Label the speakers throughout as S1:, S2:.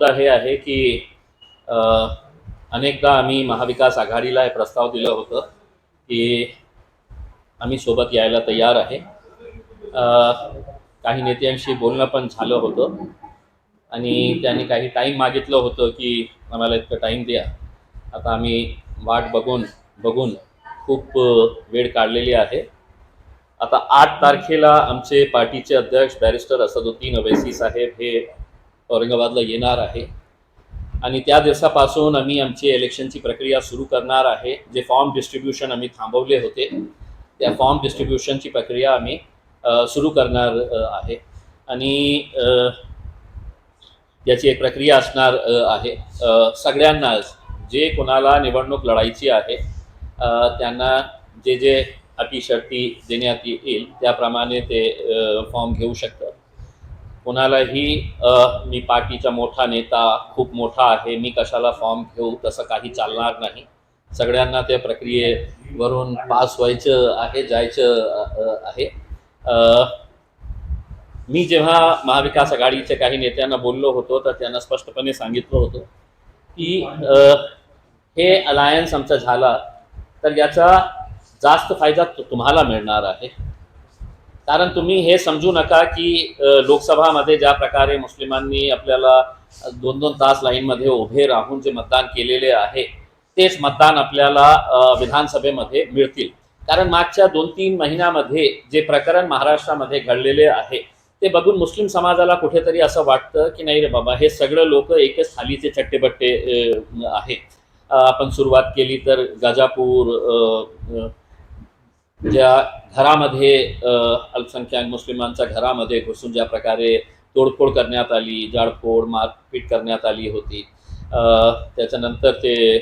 S1: मुद्दा हे आहे की अनेकदा आम्ही महाविकास आघाडीला हे प्रस्ताव दिलं होतं की आम्ही सोबत यायला तयार आहे. काही नेत्यांशी बोलणं पण झालं होतं आणि त्यांनी काही टाईम मागितलं होतं की आम्हाला इतकं टाईम द्या. आता आम्ही वाट बघून बघून खूप वेळ काढलेली आहे. आता आठ तारखेला आमचे पार्टीचे अध्यक्ष बॅरिस्टर असदुद्दीन अवैसी साहेब हे औरंगाबादला येणार आहे. आणि त्या दिवसापासून आम्ही आमची इलेक्शनची प्रक्रिया सुरू करणार आहे. जे फॉर्म डिस्ट्रीब्युशन आम्ही थांबवले होते त्या फॉर्म डिस्ट्रीब्युशनची प्रक्रिया आम्ही सुरू करणार आहे. आणि याची एक प्रक्रिया असणार आहे. सगळ्यांनाच जे कोणाला निवडणूक लढायची आहे त्यांना जे जे अटी शर्ती देण्यात येईल त्याप्रमाणे ते फॉर्म घेऊ शकतात. कोणालाही मी पार्टीचा मोठा नेता खूप मोठा आहे मी कशाला फॉर्म घेऊ तसं काही चालणार नाही. सगळ्यांना त्या प्रक्रियेवरून पास व्हायचं आहे जायचं आहे. मी जेव्हा महाविकास आघाडीच्या काही नेत्यांना बोललो होतो तर त्यांना स्पष्टपणे सांगितलं होतं की हे अलायन्स आमचा झाला तर याचा जास्त फायदा तुम्हाला मिळणार आहे. कारण तुम्ही हे समजू नका की लोकसभामध्ये ज्या प्रकारे मुस्लिमांनी आपल्याला दोन दोन तास लाईनमध्ये उभे राहून जे मतदान केलेले आहे तेच मतदान आपल्याला विधानसभेमध्ये मिळतील. कारण मागच्या दोन तीन महिन्यामध्ये जे प्रकरण महाराष्ट्रामध्ये घडलेले आहे ते बघून मुस्लिम समाजाला कुठेतरी असं वाटतं की नाही रे बाबा हे सगळं लोक एकच थालीचे चट्टेबट्टे आहेत. आहे आपण सुरुवात केली तर गाजापूर ज्या घरामध्ये अल्पसंख्याक मुस्लिमांच्या घरामध्ये घुसून ज्या प्रकारे तोडफोड करण्यात आली जाळपोळ मारपीट करण्यात आली होती त्याच्यानंतर ते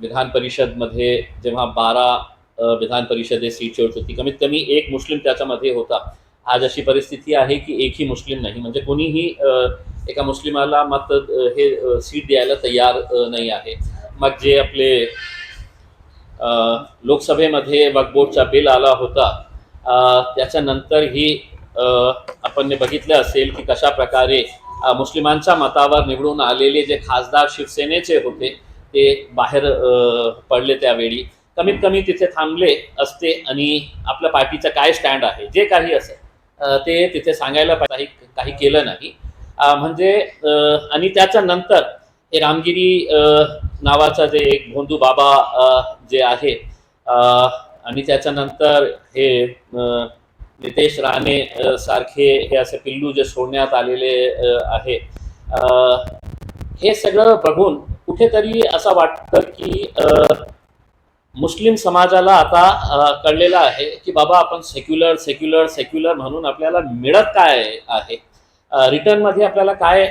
S1: विधान परिषदमध्ये जेव्हा बारा विधान परिषदे सीट होती कमीत कमी एक मुस्लिम त्याच्यामध्ये होता. आज अशी परिस्थिती आहे की एकही मुस्लिम नाही. म्हणजे कोणीही एका मुस्लिमाला मत हे सीट द्यायला तयार नाही आहे. मग जे आपले लोकसभेमध्ये वक्फ बोर्डचा बिल आला होता. त्याच्यानंतरही आपण बघितलं असेल की कशा प्रकारे मुस्लिमांच्या मतावर निवडून आलेले जे खासदार शिवसेनेचे होते ते बाहेर पडले त्यावेळी. कमीत कमी तिथे थांबले असते आणि आपल्या पार्टीचं काय स्टँड आहे जे काही असेल ते तिथे सांगायला काही काही केलं नाही. म्हणजे आणि त्याच्यानंतर हे रामगिरी नावाचा जे एक भोंदू बाबा जे आहे आणि त्याच्यानंतर हे नितेश राणे सारखे हे असे पिल्लू जे सोडण्यात आलेले आहे. हे सगळं बघून कुठेतरी असं वाटतं की मुस्लिम समाजाला आता कळलेलं आहे की बाबा आपण सेक्युलर सेक्युलर सेक्युलर म्हणून आपल्याला मिळत काय आहे? रिटर्नमध्ये आपल्याला काय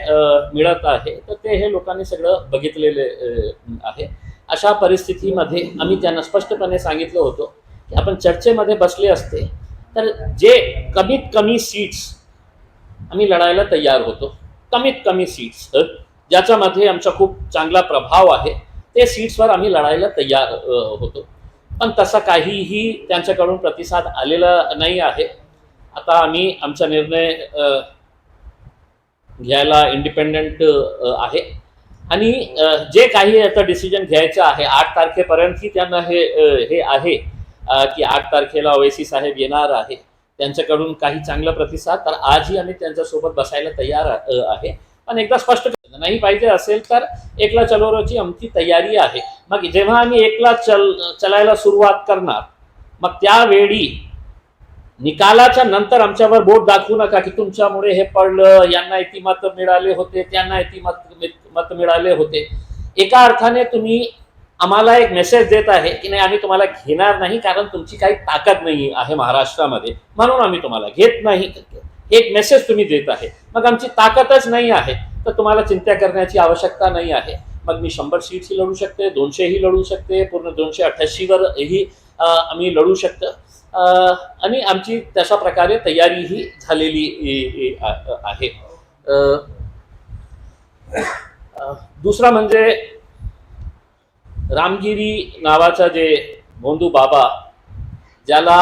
S1: मिळत आहे तर ते हे लोकांनी सगळं बघितलेले आहे. अशा परिस्थितीमध्ये आम्ही त्यांना स्पष्टपणे सांगितलं होतं की आपण चर्चेमध्ये बसले असते तर जे कमीत कमी सीट्स आम्ही लढायला तयार होतो कमीत कमी सीट्स ज्याच्यामध्ये आमचा खूप चांगला प्रभाव आहे ते सीट्सवर आम्ही लढायला तयार होतो. पण तसा काहीही त्यांच्याकडून प्रतिसाद आलेला नाही आहे. आता आम्ही आमचा निर्णय घ्यायला इंडिपेंडंट आहे. आणि जे काही आता डिसिजन घ्यायचं आहे आठ तारखेपर्यंतही त्यांना हे हे आहे की आठ तारखेला ओवेसी साहेब येणार आहे. त्यांच्याकडून काही चांगला प्रतिसाद तर आजही आम्ही त्यांच्यासोबत बसायला तयार आहे. पण एकदा स्पष्ट नाही पाहिजे असेल तर एकला चलोरोची आमची तयारी आहे. मग जेव्हा आम्ही एकला चल चलायला सुरुवात करणार मग त्यावेळी निकालाच्या नंतर आमच्यावर बोट दाखवू नका की तुमच्यामुळे हे पडलं यांना इति मत मिळाले होते त्यांना इति मत मत मिळाले होते. एका अर्थाने तुम्ही आम्हाला एक मेसेज देत आहे की नाही आम्ही तुम्हाला घेणार नाही कारण तुमची काही ताकद नाही आहे महाराष्ट्रामध्ये म्हणून आम्ही तुम्हाला घेत नाही. एक मेसेज तुम्ही देत आहे. मग आमची ताकदच नाही आहे तर तुम्हाला चिंता करण्याची आवश्यकता नाही आहे. मग मी शंभर सीट्सही लढू शकते दोनशेही लढू शकते पूर्ण दोनशे अठ्ठ्याऐंशीवरही आम्ही लढू शकतो. आणि आमची तशा प्रकारे तयारीही झालेली आहे. दुसरा म्हणजे रामगिरी नावाचा जे भोंदू बाबा ज्याला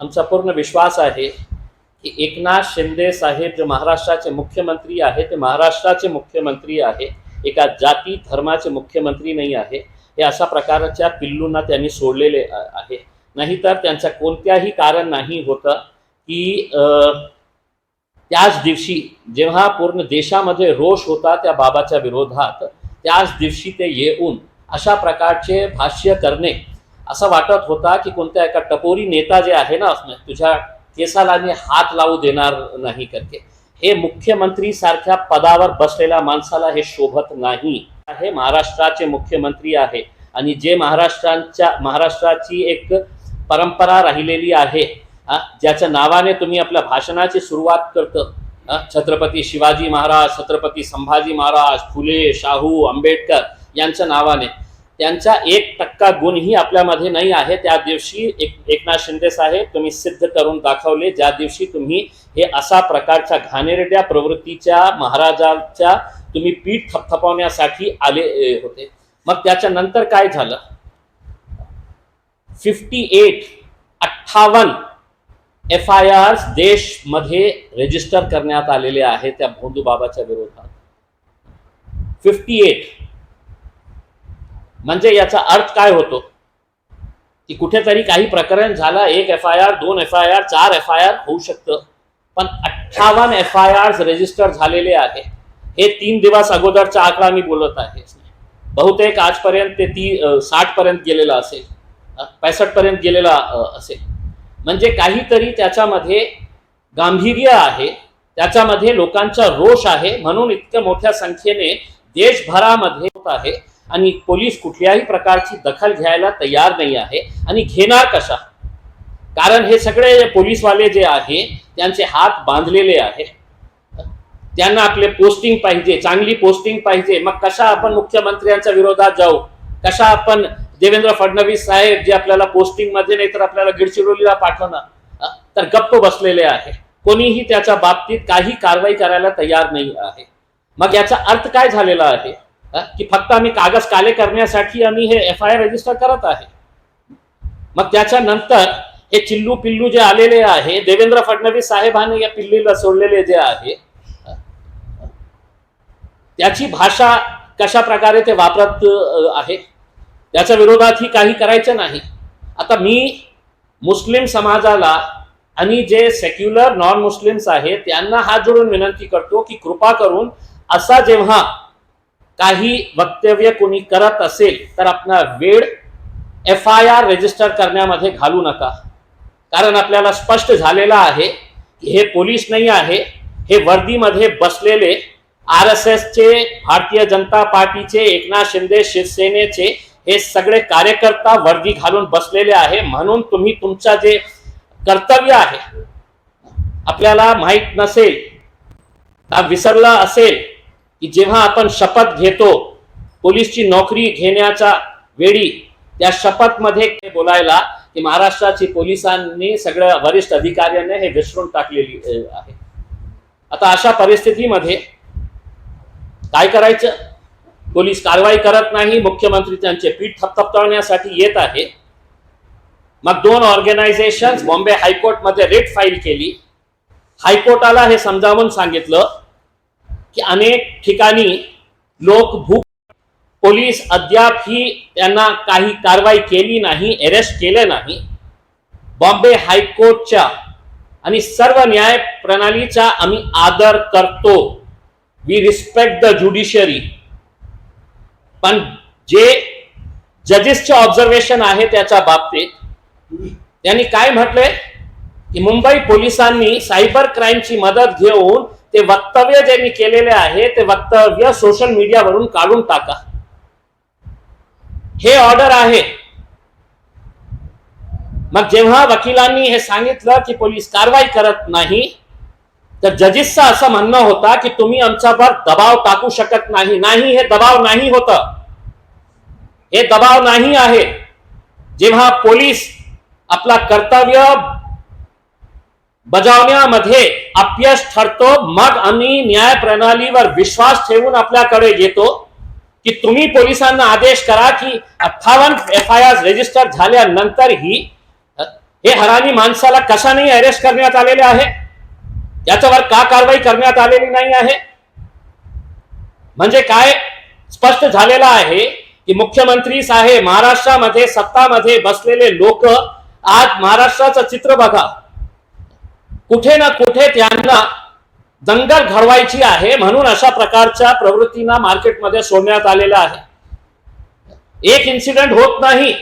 S1: आमचा पूर्ण विश्वास आहे की एकनाथ शिंदे साहेब जे महाराष्ट्राचे मुख्यमंत्री आहे ते महाराष्ट्राचे मुख्यमंत्री आहे. एका जाती धर्माचे मुख्यमंत्री नाही आहे. हे अशा प्रकारच्या पिल्लूंना त्यांनी सोडलेले आहे. नाहीतर त्यांचं कोणत्याही कारण नाही होतं की त्याच दिवशी जेव्हा पूर्ण देशामध्ये रोष होता त्या बाबाच्या विरोधात त्याच दिवशी ते येऊन अशा प्रकारचे भाष्य करणे असं वाटत होता की कोणत्या एका टपोरी नेता जे आहे ना तुझ्या केसाला मी हात लावू देणार नाही करके हे मुख्यमंत्री सारख्या पदावर बसलेल्या माणसाला हे शोभत नाही. हे महाराष्ट्राचे मुख्यमंत्री आहे आणि जे महाराष्ट्रांच्या महाराष्ट्राची एक परंपरा राहिलेली आहे. ज्याच्या नावाने तुम्ही आपल्या भाषणाची सुरुवात करतं. छत्रपती शिवाजी महाराज छत्रपती संभाजी महाराज फुले शाहू आंबेडकर यांच्या नावाने. त्यांचा एक टक्का गुणही आपल्यामध्ये नाही आहे. त्या दिवशी एक एकनाथ शिंदे साहेब तुम्ही सिद्ध करून दाखवले. ज्या दिवशी तुम्ही हे असा प्रकारच्या घाणेरड्या प्रवृत्तीच्या महाराजांच्या तुम्ही पीठ थपथपवण्यासाठी आले होते. मग त्याच्यानंतर काय झालं? फिफ्टी एट अठ्ठावन्न एफ आय आर देशमध्ये रजिस्टर करण्यात आलेले आहेत त्या भोंदू बाबाच्या विरोधात. फिफ्टी एट म्हणजे याचा अर्थ काय होतो? की कुठेतरी काही प्रकरण झाला एक एफ आय आर दोन एफ आय आर चार एफ आय आर होऊ शकतं. पण अठ्ठावन्न एफ आय आर रजिस्टर झालेले आहे हे तीन दिवस अगोदरचा आकडा मी बोलत आहे. बहुतेक आजपर्यंत ते ती साठ पर्यंत गेलेला असेल. पैसष्ट पर्यंत गेलेला असेल. म्हणजे काहीतरी त्याच्यामध्ये गांभीर्य आहे त्याच्यामध्ये लोकांचा रोष आहे म्हणून इतक्या मोठ्या संख्येने देशभरामध्ये होत आहे आणि पोलीस कुठल्याही प्रकारची दखल घ्यायला तयार नाही आहे आणि घेणार कशा? कारण हे सगळे पोलीसवाले जे आहे त्यांचे हात बांधलेले आहे त्यांना आपले पोस्टिंग पाहिजे चांगली पोस्टिंग पाहिजे. मग कशा आपण मुख्यमंत्र्यांच्या विरोधात जाऊ? कशा आपण देवेंद्र फडणवीस साहेब जे आपल्याला पोस्टिंगमध्ये नाही तर आपल्याला गडचिरोलीला पाठवणं तर गप्प बसलेले आहे. कोणीही त्याच्या बाबतीत काही कारवाई करायला तयार नाही आहे. मग याचा अर्थ काय झालेला आहे? की फक्त आम्ही कागद काले करण्यासाठी आम्ही हे एफ आय आर रजिस्टर करत आहे. मग त्याच्यानंतर हे चिल्लू पिल्लू जे आलेले आहे देवेंद्र फडणवीस साहेबांनी या पिल्लीला सोडलेले जे आहे त्याची भाषा कशा प्रकारे ते वापरत आहे? त्याच्या विरोधातही काही करायचं नाही. आता मी मुस्लिम समाजाला आणि जे सेक्युलर नॉन मुस्लिम्स आहेत त्यांना हात जोडून विनंती करतो की कृपा करून असा जेव्हा काही वक्तव्य कोणी करत असेल तर आपला वेळ एफ आय आर रजिस्टर करण्यामध्ये घालू नका. कारण आपल्याला स्पष्ट झालेलं आहे की हे पोलीस नाही आहे हे वर्दीमध्ये बसलेले आर एस एसचे भारतीय जनता पार्टीचे एकनाथ शिंदे शिवसेनेचे हे सगळे कार्यकर्ता वर्दी घालून बसलेले आहे. म्हणून तुम्ही तुमचा जे कर्तव्य आहे आपल्याला माहीत नसेल विसरला असेल की जेव्हा आपण शपथ घेतो पोलीसची नोकरी घेण्याच्या वेळी त्या शपथमध्ये बोलायला की महाराष्ट्राची पोलिसांनी सगळ्या वरिष्ठ अधिकाऱ्यांनी हे विसरून टाकलेली आहे. आता अशा परिस्थितीमध्ये काय करायचं? पोलीस कारवाई करत नाही मुख्यमंत्री त्यांचे पीठ थपथपवण्यासाठी येत आहे. मग दोन ऑर्गनायझेशन बॉम्बे हायकोर्टमध्ये रेट फाईल केली. हायकोर्टाला हे समजावून सांगितलं की अनेक ठिकाणी लोक भूक पोलीस अद्याप ही त्यांना काही कारवाई केली नाही अरेस्ट केले नाही. बॉम्बे हायकोर्टच्या आणि सर्व न्याय प्रणालीचा आम्ही आदर करतो. वी रिस्पेक्ट द ज्युडिशरी पण जे जजेसचे ऑब्झर्वेशन आहे त्याच्या बाबतीत त्यांनी काय म्हटलंय? की मुंबई पोलिसांनी सायबर क्राईमची मदत घेऊन ते वक्तव्य ज्यांनी केलेले आहे ते वक्तव्य सोशल मीडियावरून काढून टाका. हे ऑर्डर आहे. मग जेव्हा वकिलांनी हे सांगितलं की पोलीस कारवाई करत नाही तर जजेसचं असं म्हणणं होता की तुम्ही आमच्यावर दबाव टाकू शकत नाही. नाही हे दबाव नाही होत. हे दबाव नाही आहे. जेव्हा पोलीस आपला कर्तव्य बजावण्यामध्ये अपयश ठरतो मग आम्ही न्याय प्रणालीवर विश्वास ठेवून आपल्याकडे येतो की तुम्ही पोलिसांना आदेश करा की अठ्ठावन्न एफ आय आर रजिस्टर झाल्यानंतरही हे हरानी माणसाला कशाने अरेस्ट करण्यात आलेले आहे? याच्यावर का कारवाई करण्यात आलेली नाही आहे? म्हणजे काय स्पष्ट झालेलं आहे की मुख्यमंत्री साहेब महाराष्ट्रामध्ये सत्तामध्ये बसलेले लोक आज महाराष्ट्राचं चित्र बघा. कुठे ना कुठे त्यांना दंगल घडवायची आहे म्हणून अशा प्रकारच्या प्रवृत्तींना मार्केटमध्ये सोडण्यात आलेलं आहे. एक इन्सिडेंट होत नाही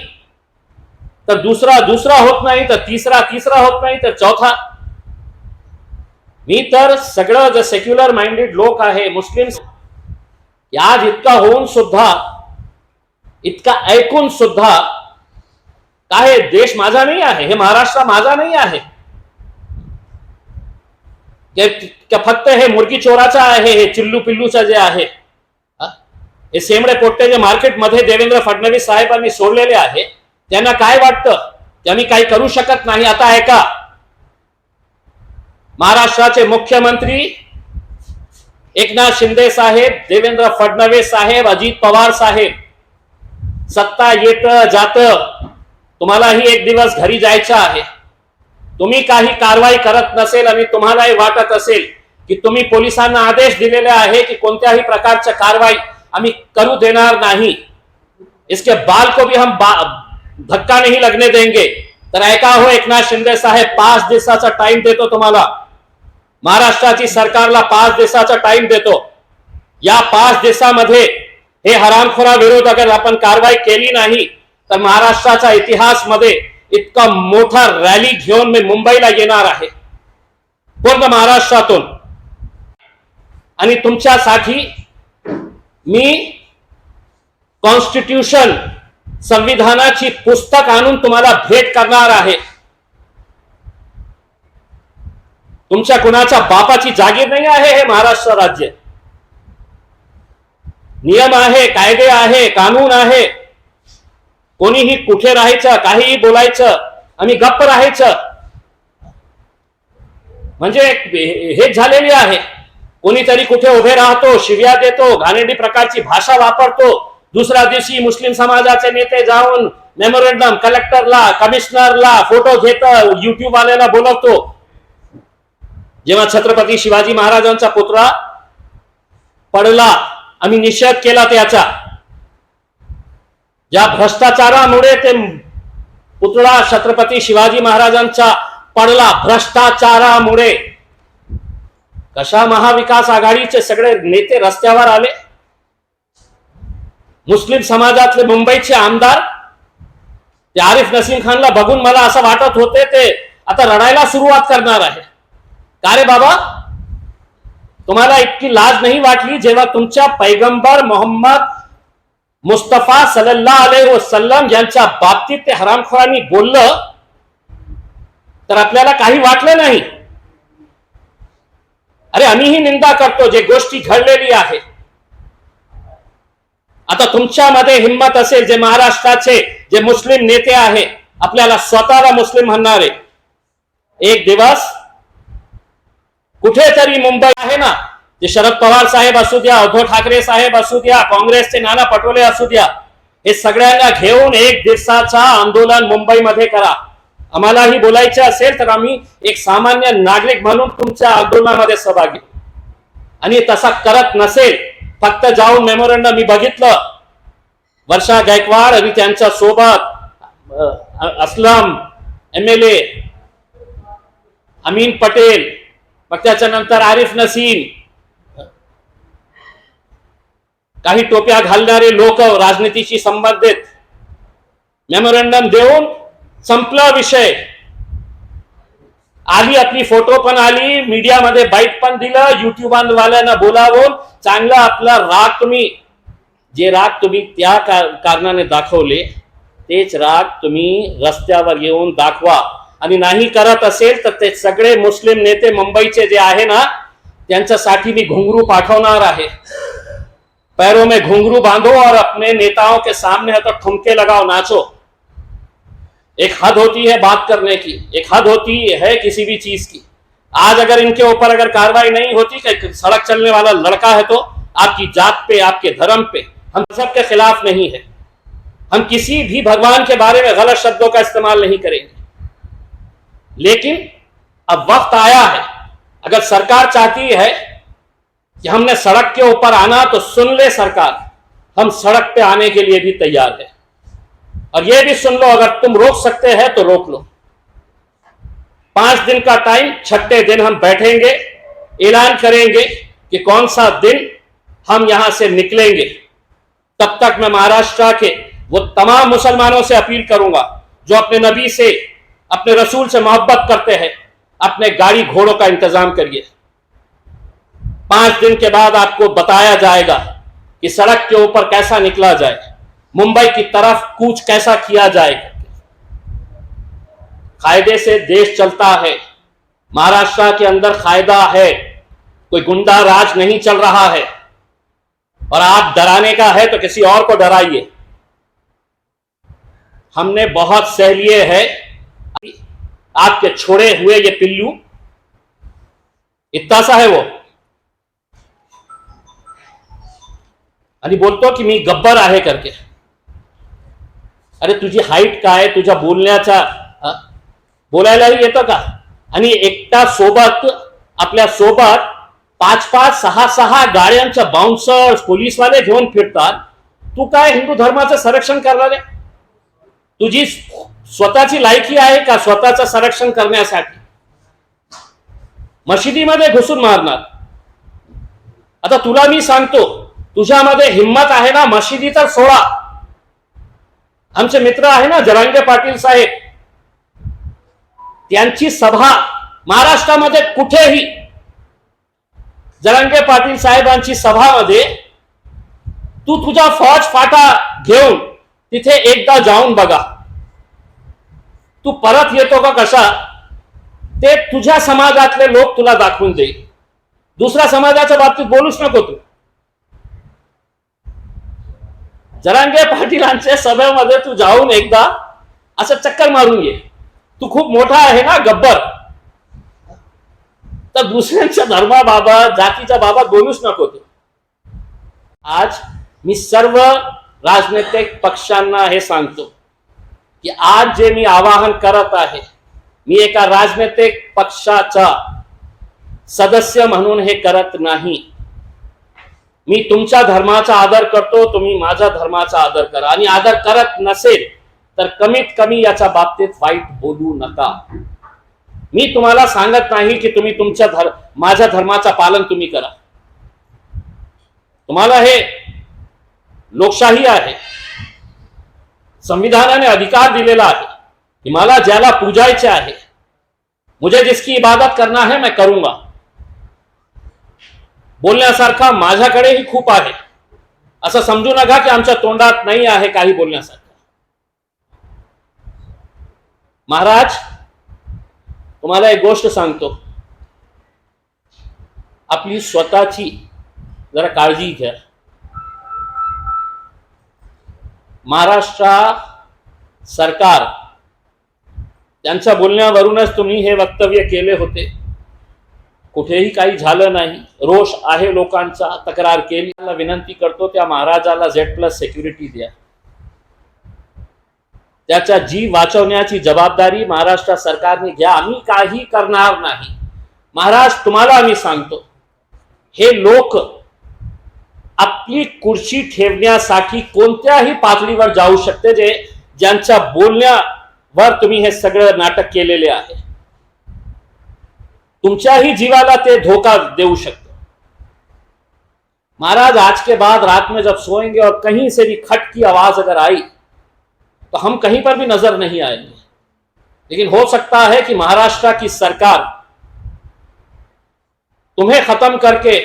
S1: तर दुसरा दुसरा होत नाही तर तिसरा तिसरा होत नाही तर चौथा मी तर सगळं जे सेक्युलर माइंडेड लोक आहे मुस्लिम आज इतका होऊन सुद्धा इतका ऐकून सुद्धा काय देश माझा नाही आहे हे महाराष्ट्र माझा नाही आहे. फक्त हे मुर्गी चोराचा आहे हे चिल्लू पिल्लूचा जे आहे हे? सेमडे पोट्टे जे मार्केटमध्ये देवेंद्र फडणवीस साहेबांनी सोडलेले आहे त्यांना काय वाटतं? त्यांनी काही करू शकत नाही आता ऐका. महाराष्ट्राचे मुख्यमंत्री एकनाथ शिंदे साहेब, देवेंद्र फडणवीस साहेब, अजित पवार साहेब, सत्ता येत जात, तुम्हालाही एक दिवस घरी आहे. तुम्ही काही कारवाई करत नसेल आणि तुम्हालाही वाटत असेल की तुम्ही आदेश दिलेले आहे की कोणत्याही कारवाई आम्ही करू देणार नाही. इसके बाल को भी हम धक्का नहीं लगने देंगे. तर ऐका हो एकनाथ शिंदे साहेब, पाच दिवसाचा टाइम देतो तुम्हाला. महाराष्ट्राची सरकारला पाच दिवसाचा टाइम देतो. या पाच दिवसामध्ये हे हरामखोरा विरोध अगर आपण कारवाई केली नाही तर महाराष्ट्राच्या इतिहासमध्ये इतका मोठा रॅली घेऊन मी मुंबईला येणार आहे. पूर्ण महाराष्ट्रातून. आणि तुमच्यासाठी मी कॉन्स्टिट्यूशन संविधानाची पुस्तक आणून तुम्हाला भेट करणार आहे. तुमच्या कुणाच्या बापाची जागीर नाही आहे हे महाराष्ट्र राज्य. नियम आहे कायदे आहे कानून आहे. कोणीही कुठे राहायचं काहीही बोलायचं आणि गप्प राहायचं. म्हणजे हेच झालेली आहे. कोणीतरी कुठे उभे राहतो शिव्या देतो घाणेडी प्रकारची भाषा वापरतो. दुसऱ्या दिवशी मुस्लिम समाजाचे नेते जाऊन मेमोरेंडम कलेक्टरला कमिशनरला फोटो घेत युट्यूब वाल्याला बोलवतो. जेव्हा छत्रपती शिवाजी महाराजांचा पुतळा पडला आम्ही निषेध केला त्याचा. ज्या भ्रष्टाचारामुळे ते पुतळा छत्रपती शिवाजी महाराजांचा पडला भ्रष्टाचारामुळे. कशा महाविकास आघाडीचे सगळे नेते रस्त्यावर आले? मुस्लिम समाजातले मुंबईचे आमदार ते आरिफ नसीम खानला बघून मला असं वाटत होते ते आता रडायला सुरुवात करणार आहे का रे बाबा? तुम्हाला इतकी लाज नाही वाटली जेव्हा तुमच्या पैगंबर मोहम्मद मुस्तफा सल्ला अले वसल्लम यांच्या बाबतीत ते हरामखोरांनी बोललं? तर आपल्याला काही वाटलं नाही. अरे आम्हीही निंदा करतो जे गोष्टी घडलेली आहे. आता तुमच्यामध्ये हिंमत असेल जे महाराष्ट्राचे जे मुस्लिम नेते आहे आपल्याला स्वतःला मुस्लिम म्हणणारे. एक दिवस कुठेतरी मुंबई आहे ना जे शरद पवार साहेब असू द्या उद्धव ठाकरे साहेब असू द्या काँग्रेसचे नाना पटोले असू द्या हे सगळ्यांना घेऊन एक दिवसाचा आंदोलन मुंबईमध्ये करा. आम्हालाही बोलायचे असेल तर आम्ही एक सामान्य नागरिक म्हणून तुमच्या आंदोलनामध्ये सहभागी. आणि तसा करत नसेल फक्त जाऊन मेमोरंडम मी बघितलं. वर्षा गायकवाड आणि त्यांच्यासोबत Aslam M L A Amin Patel मग त्याच्यानंतर आरिफ नसीम. काही टोप्या घालणारे लोक राजनीतीशी संबंधित. मेमोरंडम देऊन संपला विषय. आली आपली फोटो पण आली मीडियामध्ये बाईट पण दिलं युट्यूब वाल्यांना बोलावून चांगला आपला राग तुम्ही जे राग तुम्ही त्या का- कारणाने दाखवले तेच राग तुम्ही रस्त्यावर येऊन दाखवा. आणि नाही करत असेल तर ते सगळे मुस्लिम नेते मुंबईचे जे आहे ना, त्यांच्यासाठी मी घुंगरू पाठवणार आहे. पैरों में घुंगरू बांधो और अपने नेताओं के सामने तो ठुमके लगाओ, नाचो. एक हद होती है बात करने की, एक हद होती है किसी भी चीज़ की. आज अगर इनके ऊपर अगर कार्रवाई नहीं होती सड़क चलने वाला लड़का है तो आपकी जात पे, आपके धर्म पे, हम सबके खिलाफ नहीं है. हम किसी भी भगवान के बारे में गलत शब्दों का इस्तेमाल नहीं करेंगे. लेकिन अब वक्त आया है। अगर सरकार चाहती है कि हमने सड़क के ऊपर आना तो सुन ले सरकार, हम सड़क पे आने के लिए भी तैयार है। और यह भी सुन लो, अगर तुम रोक सकते हैं तो रोक लो। पाँच दिन का टाइम, छठे दिन हम बैठेंगे, ऐलान करेंगे कि कौन सा दिन हम यहाँ से निकलेंगे। तब तक मैं महाराष्ट्र के वो तमाम मुसलमानों से अपील करूँगा, जो अपने नबी से अपने रसूल से मोहब्बत करते हैं, अपने गाड़ी घोड़ों का इंतज़ाम करिए। पाँच दिन के बाद आपको बताया जाएगा कि सड़क के ऊपर कैसा निकला जाए, मुंबई की तरफ़ कूच कैसा किया जाए। कायदे से देश चलता है, महाराष्ट्र के अंदर कायदा है, कोई गुंडा राज नहीं चल रहा है। और आप डराने का है तो किसी और को डराइए। हमने बहुत सह लिए है आपके छोड़े हुए ये पिल्लू। इतना सा है वो। आणि बोलतो की मी गब्बर आहे करके। अरे तुझी हाईट काय तुझ्या बोलण्याचा बोलायलाही येतं का? आणि एकटा सोबत आपल्यासोबत पाच पाच सहा सहा गाड्यांच्या बाउन्सर्स पोलीसवाले घेऊन फिरतात. तू काय हिंदू धर्माचं संरक्षण करणार? आहे तुझी स्वतःची लायकी आहे का स्वतःचं संरक्षण करण्यासाठी? मशिदीमध्ये घुसून मारणार. आता तुला मी सांगतो तुझ्यामध्ये हिंमत आहे ना मशिदीचा सोडा. आमचे मित्र आहे ना जरांगे पाटील साहेब. त्यांची सभा महाराष्ट्रामध्ये कुठेही जरांगे पाटील साहेबांची सभामध्ये तू तुझा फौज फाटा घेऊन तिथे एकदा जाऊन बघा. तू परत येतो का कसा? ते तुझ्या समाजातले लोक तुला दाखवून देईल. दुसऱ्या समाजाच्या बाबतीत बोलूच नको तू. जरांगे पाटीलांच्या सभेमध्ये तू जाऊन एकदा असं चक्कर मारून ये. तू खूप मोठा आहे ना गब्बर. तर दुसऱ्यांच्या धर्माबाबत जातीच्या बाबत बोलूच नको तू. आज मी सर्व राजनैतिक पक्षांना हे सांगतो. की आज जे मी आवाहन करत आहे मी एका राजनैतिक पक्षाचा सदस्य म्हणून हे करत नाही. मी तुमच्या धर्माचा आदर करतो तुम्ही माझ्या धर्माचा आदर करा. आणि आदर करत नसेल तर कमीत कमी याच्या बाबतीत वाईट बोलू नका. मी तुम्हाला सांगत नाही की तुम्ही तुमच्या धर्म माझ्या धर्माचा पालन तुम्ही करा. तुम्हाला हे लोकशाही आहे. संविधानाने अधिकार दिलेला आहे की मला ज्याला पूजायचे आहे मुझे जिसकी इबादत करना है मैं करूंगा. बोलण्यासारखा माझ्याकडेही खूप आहे. असं समजू नका की आमच्या तोंडात नाही आहे काही बोलण्यासारखं. महाराज तुम्हाला एक गोष्ट सांगतो. आपली स्वतःची जरा काळजी घ्या. महाराष्ट्र सरकार त्यांच्या बोलण्यावरूनच तुम्ही हे वक्तव्य केले होते. कुठेही काही झालं नाही. रोष आहे लोकांचा. तक्रार केली. विनंती करतो त्या महाराजाला झेड प्लस सेक्युरिटी द्या. त्याचा जीव वाचवण्याची जबाबदारी महाराष्ट्र सरकारने घ्या. आम्ही काही करणार नाही. महाराज तुम्हाला आम्ही सांगतो. हे लोक आपली कुर्सी ठेवण्यासाठी कोणत्याही पातळीवर जाऊ शकते जे ज्यांच्या बोलण्यावर तुम्ही हे सगळं नाटक केलेले आहे. तुमच्याही जीवाला ते धोखा देऊ महाराज, आज के बाद रात में जब सोएँगे और कहीं से भी खट की आवाज़ अगर आई तो हम कहीं पर भी नज़र नहीं आएँगे। लेकिन हो सकता है कि महाराष्ट्र की सरकार तुम्हें खत्म करके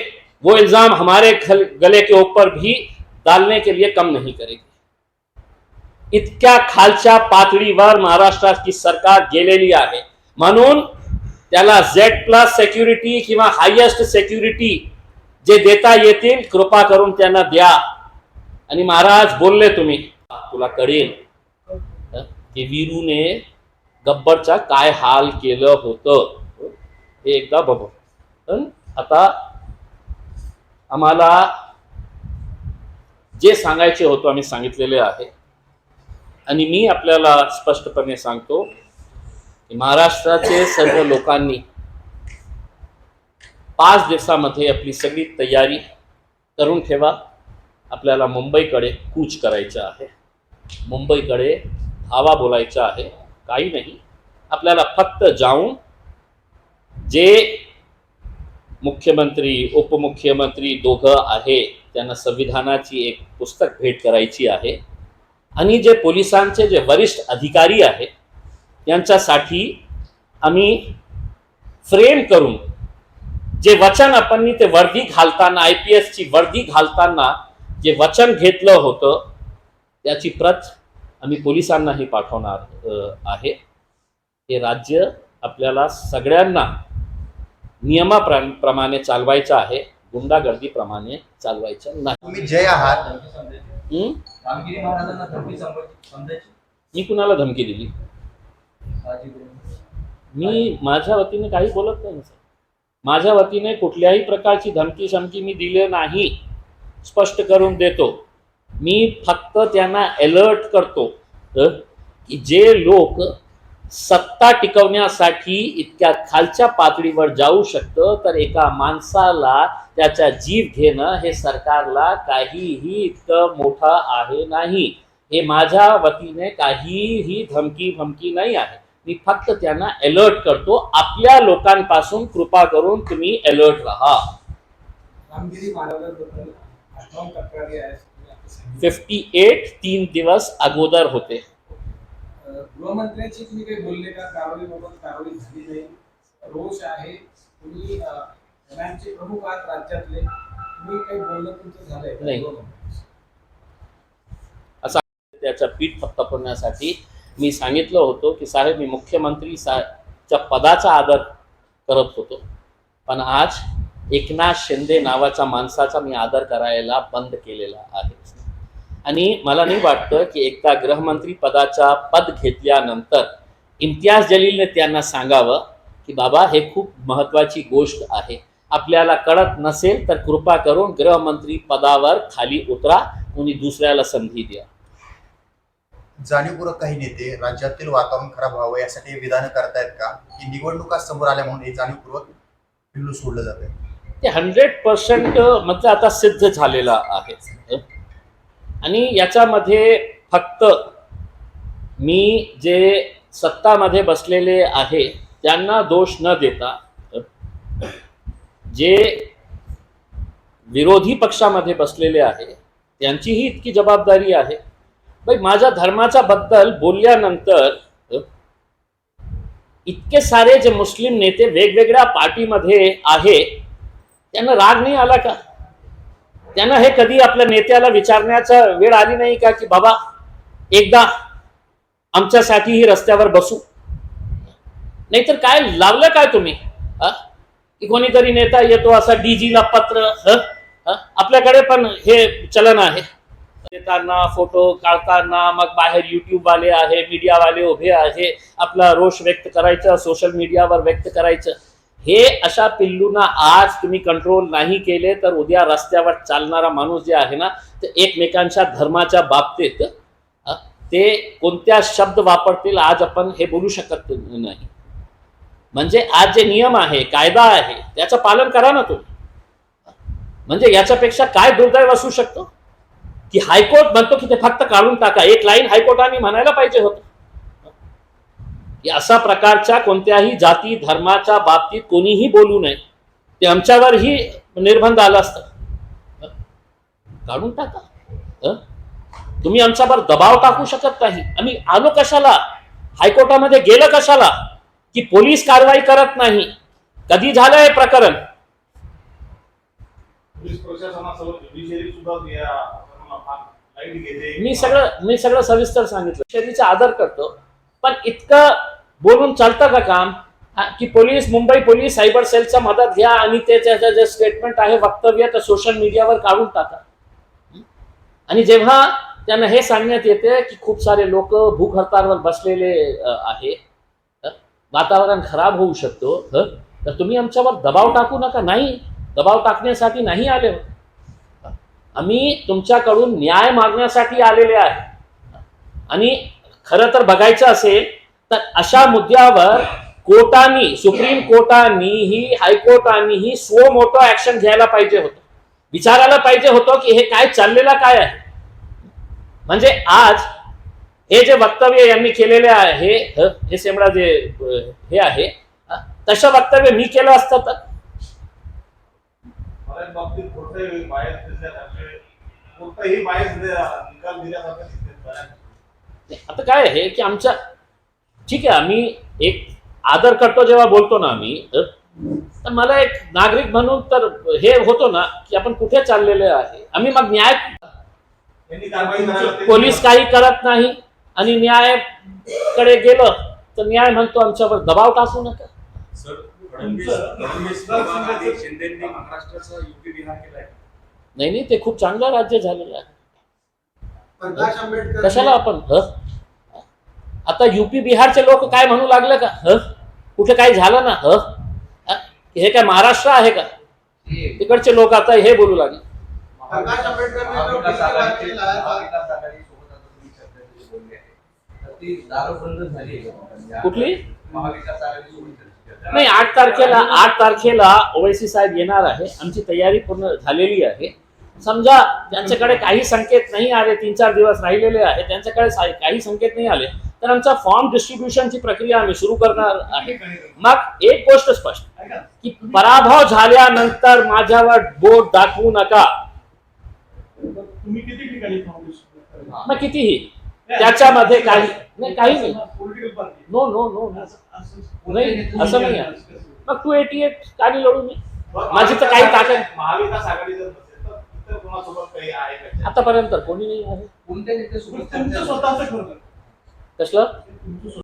S1: वो इल्जाम हमारे गले के ऊपर भी डालने के लिए कम नहीं करेगी। इतक्या खालच्या पातळीवर महाराष्ट्राची सरकार गेलेली आहे म्हणून त्याला झेड प्लस सेक्युरिटी किंवा हायएस्ट सेक्युरिटी जे देता येतील कृपा करून त्यांना द्या. आणि महाराज बोलले तुम्ही तुला कळेल की वीरूने गब्बरचा काय हाल केलं होतं? हे एकदा बघू. आता आम्हाला जे सांगायचे होतं आम्ही सांगितलेले आहे. आणि मी आपल्याला स्पष्टपणे सांगतो की महाराष्ट्राचे सर्व लोकांनी पाच दिवसामध्ये आपली सगळी तयारी करून ठेवा. आपल्याला मुंबईकडे कूच करायचं आहे. मुंबईकडे हवा बोलायचा आहे. काही नाही. आपल्याला फक्त जाऊन जे मुख्यमंत्री उपमुख्यमंत्री दोघं आहे. त्यांना संविधानाची एक पुस्तक भेट करायची आहे. आणि जे पोलिसांचे जे वरिष्ठ अधिकारी आहेत यांच्यासाठी आम्ही फ्रेम करून जे वचन आपण ते वर्दी घालताना आय पी एसची वर्दी घालताना जे वचन घेतलं होतं त्याची प्रत आम्ही पोलिसांनाही पाठवणार आहे. हे राज्य आपल्याला सगळ्यांना नियमाप्रमाणे चालवायचं आहे गुंडागर्दीप्रमाणे चालवायचं नाही.
S2: तुम्ही जय आहात.
S1: हं?
S3: कामगिरी महाराजांना धमकी समज- समजायची
S1: मी कुणाला धमकी दिली?
S3: काळजी करू नका.
S1: मी माझ्या वतीने काही बोलत नाही सर. माझ्या वतीने कुठल्याही प्रकारची धमकी शमकी मी दिले नाही. स्पष्ट करून देतो. मी फक्त त्यांना अलर्ट करतो अ, की जे लोक सत्ता टिकवण्यासाठी इतक्या खालच्या पातळीवर जाऊ शकतं तर एका माणसाला त्याचा जीव घेणं हे सरकारला काहीही इतकं मोठं आहे नाही. हे माझ्या वतीने काहीही धमकी फमकी नाही आहे. मी फक्त त्यांना अलर्ट करतो. आपल्या लोकांपासून कृपा करून तुम्ही अलर्ट राहा. फिफ्टी एट तीन दिवस अगोदर होते.
S4: गृहमंत्र्यांशी तुम्ही काही बोलले का? कारवाईबाबत कारवाई झाली नाही. रोष आहे. तुम्ही अं, घरांचे प्रमुख आहात राज्यातले. तुम्ही काही बोलणं तुमचं झालंय
S1: नाही.
S4: गृहमंत्र्यांशी?
S1: त्याचं पीठ फक्त करण्यासाठी मी सांगितलं होतं की साहेब मी मुख्यमंत्री सा च्या पदाचा आदर करत होतो. पण आज एकनाथ शिंदे नावाच्या माणसाचा मी आदर करायला बंद केलेला आहे. आणि मला नाही वाटतं की एकदा गृहमंत्री पदाचा पद घेतल्यानंतर इम्तियाज जलीलने त्यांना सांगावं की बाबा हे खूप महत्त्वाची गोष्ट आहे. आपल्याला कळत नसेल तर कृपा करून गृहमंत्री पदावर खाली उतरा आणि दुसऱ्याला संधी द्या.
S2: जाणीवपूर्वक काही नेते राज्यातील वातावरण खराब व्हावं यासाठी विधान करतायत का? की निवडणुका समोर आल्या म्हणून हे जाणीवपूर्वक पिल्लू सोडलं जात
S1: ते हंड्रेड पर्सेंट म्हणजे आता सिद्ध झालेलं आहे. आणि याच्यामध्ये फक्त मी जे सत्तामध्ये बसलेले आहे त्यांना दोष न देता जे विरोधी पक्षामध्ये बसलेले आहे त्यांचीही इतकी जबाबदारी आहे. भाई माझ्या धर्माच्या बद्दल बोलल्यानंतर इतके सारे जे मुस्लिम नेते वेगवेगळ्या पार्टीमध्ये आहे त्यांना राग नाही आला का? त्यांना हे कधी आपल्या नेत्याला विचारण्याचा वेळ आली नाही का की बाबा एकदा आमच्यासाठीही रस्त्यावर बसू? नाहीतर काय लावलं काय तुम्ही? की कोणीतरी नेता येतो असा डीजीला पत्र ह? ह? आपल्याकडे पण हे चलन आहे. येताना फोटो काढताना मग बाहेर युट्यूबवाले आहे मीडियावाले उभे आहे आपला रोष व्यक्त करायचं सोशल मीडियावर व्यक्त करायचं. हे अशा पिल्लूंना आज तुम्ही कंट्रोल नाही केले तर उद्या रस्त्यावर चालणारा माणूस जे आहे ना ते एकमेकांच्या धर्माच्या बाबतीत ते कोणत्या शब्द वापरतील आज आपण हे बोलू शकत नाही. म्हणजे आज जे नियम आहे कायदा आहे त्याचं पालन करा ना तुम्ही. म्हणजे याच्यापेक्षा काय दुर्दैव असू शकतो? की हायकोर्ट म्हणतो की ते फक्त काढून टाका. एक लाईन हायकोर्टाने म्हणायला पाहिजे होतं. अशा प्रकारच्या कोणत्याही जाती धर्माच्या बाबतीत कोणीही बोलू नये. ते आमच्यावरही निर्बंध आला असतं. काढून टाका? तुम्ही आमच्यावर दबाव टाकू शकत नाही. आम्ही आलो कशाला? हायकोर्टामध्ये गेलं कशाला? की पोलीस कारवाई करत नाही. कधी झालं हे प्रकरण? मी सगळं मी सगळं सविस्तर सांगितलं. शरीचा आदर करतो. पण इतकं बोलून चालतं का काम? की पोलीस मुंबई पोलीस सायबर सेलचा मदत घ्या आणि ते त्याचं जे स्टेटमेंट आहे वक्तव्य तर सोशल मीडियावर काढून टाका. आणि जेव्हा त्यांना हे सांगण्यात येते की खूप सारे लोक भूक हडताळवर बसलेले आहे वातावरण खराब होऊ शकतो तर तुम्ही आमच्यावर दबाव टाकू नका. नाही दबाव टाकण्यासाठी नाही आले हो. आम्ही तुमच्याकडून न्याय मागण्यासाठी आलेले आहे. आणि खरं तर बघायचं असेल तर अशा मुद्द्यावर कोर्टानी सुप्रीम कोर्टानीही हायकोर्टानीही स्व मोठं ऍक्शन घ्यायला पाहिजे होतं. विचारायला पाहिजे होतं की हे काय चाललेलं काय आहे? म्हणजे आज हे जे वक्तव्य यांनी केलेले आहे ह, सेमडा जे हे आहे तसं वक्तव्य मी केलं असतं तर? आता काय आहे की आमच्या ठीक आहे आम्ही एक आदर करतो जेव्हा बोलतो ना आम्ही तर मला एक नागरिक म्हणून तर हे होतो ना की आपण कुठे चाललेले आहे? आम्ही मग न्याय पोलीस काही करत नाही आणि न्यायाकडे गेलं तर न्याय म्हणतो आमच्यावर दबाव टाकू नका. नाही नाही ते खूप चांगलं राज्य झालेलं आहे.
S2: प्रकाश आंबेडकर
S1: कशाला आपण आता युपी बिहारचे लोक काय म्हणू लागले का? ह? कुठे काही झालं ना? ह? हे काय महाराष्ट्र आहे का? तिकडचे लोक आता हे बोलू लागले. कुठली? नाही आठ तारखेला आठ तारखेला ओवैसी साहेब येणार आहे. आमची तयारी पूर्ण झालेली आहे. समजा त्यांच्याकडे काही संकेत नाही आले तीन चार दिवस राहिलेले आहे. त्यांच्याकडे काही संकेत नाही आले. तर आमचा फॉर्म डिस्ट्रीब्युशनची प्रक्रिया आम्ही सुरू करणार आहे. मग एक गोष्ट स्पष्ट. की पराभव झाल्यानंतर माझ्यावर बोट दाखवू नका.
S5: तुम्ही किती ठिकाणी
S1: मग कितीही. त्याच्यामध्ये काही नाही काही नाही. नो नो नो नाही असं नाही मग टू एटी एट काही लढू मी. माझी तर काही ताकद
S5: महाविकास आघाडी जर
S1: आतापर्यंत कोणी नाही आहे. कसलं?